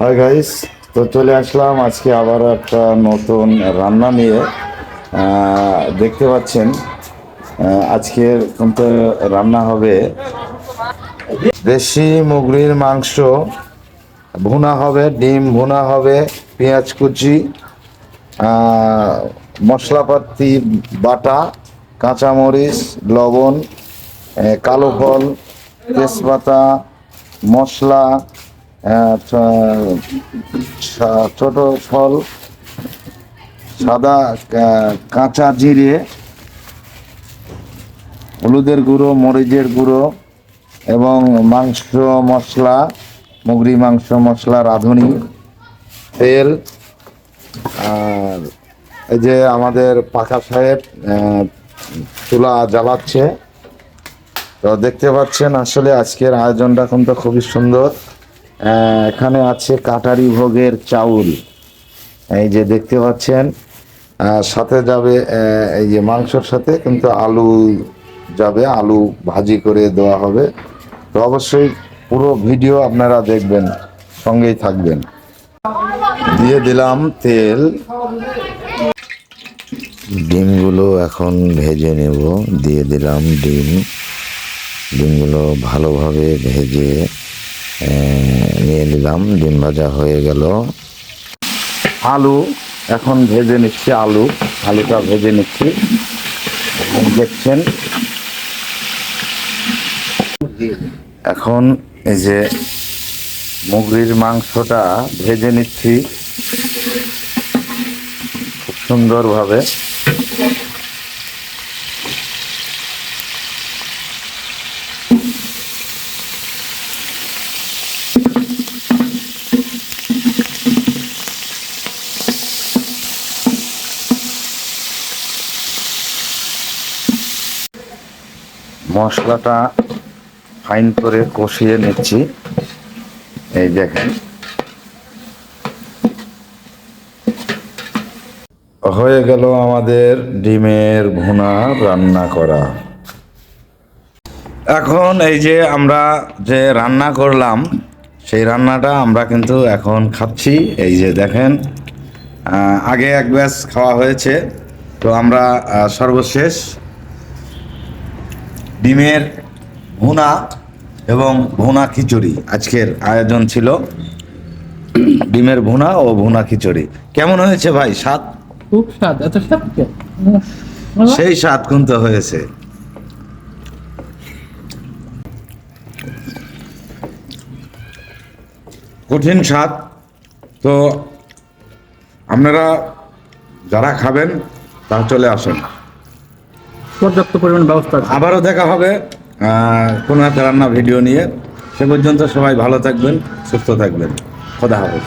Hi guys তো চলে আসলাম আজকে আবার একটা নতুন রান্না নিয়ে। দেখতে পাচ্ছেন আজকের কিন্তু রান্না হবে। দেশি মুগরির মাংস, ভুনা হবে, ডিম ভুনা হবে, পেঁয়াজ কুচি মশলাপাতি, বাটা, কাঁচামরিচ, লবণ কালো ফল, তেজপাতা, মশলা ছোট ফল, সাদা কাঁচা জিরে, হলুদের গুঁড়ো, মরিচের গুঁড়ো এবং মাংস মশলা, মুগরি মাংস মশলা, রাঁধুনি, তেল। আর এই যে আমাদের পাকা সাহেব চুলা জ্বালাচ্ছে। তো দেখতে পাচ্ছেন, আসলে আজকের আয়োজনটা কিন্তু খুবই সুন্দর। এখানে আছে কাটারি ভোগের চাউল। এই যে দেখতে পাচ্ছেন সাথে যাবে এই যে মাংসর সাথে কিন্তু আলু যাবে, আলু ভাজি করে দেওয়া হবে। তো অবশ্যই পুরো ভিডিও আপনারা দেখবেন, সঙ্গেই থাকবেন। দিয়ে দিলাম তেল। ডিমগুলো এখন ভেজে নেব। দিয়ে দিলাম ডিম। ডিমগুলো ভালোভাবে ভেজে নিয়ে নিলাম, ডিম ভাজা হয়ে গেল। আলু, এখন ভেজে নিচ্ছি আলু, আলুটা ভেজে নিচ্ছি। দেখছেন? এখন এই যে মুগরির মাংসটা ভেজে নিচ্ছি। খুব সুন্দরভাবে। মশলাটা ফাইন করে কষিয়ে নিচ্ছি। এই দেখেন। হয়ে গেল আমাদের ডিমের ভুনা রান্না করা। এখন এই যে আমরা যে রান্না করলাম, সেই রান্নাটা আমরা কিন্তু এখন খাচ্ছি। এই যে দেখেন আগে এক ব্যাচ খাওয়া হয়েছে। তো আমরা সর্বশেষ ডিমের ভুনা এবং ভুনা খিচুড়ি। আজকের আয়োজন ছিল ডিমের ভুনা ও ভুনা খিচুড়ি। কেমন হয়েছে ভাই স্বাদ? খুব স্বাদ। এত স্বাদ সেই স্বাদ কিন্তু হয়েছে? কঠিন স্বাদ। তো আপনারা যারা খাবেন তারা চলে আসেন। পর্যাপ্ত পরিমাণ ব্যবস্থা আছে। আবারও দেখা হবে কোনো একটা রান্না ভিডিও নিয়ে। সে পর্যন্ত সবাই ভালো থাকবেন, সুস্থ থাকবেন। খোদা হাফেজ।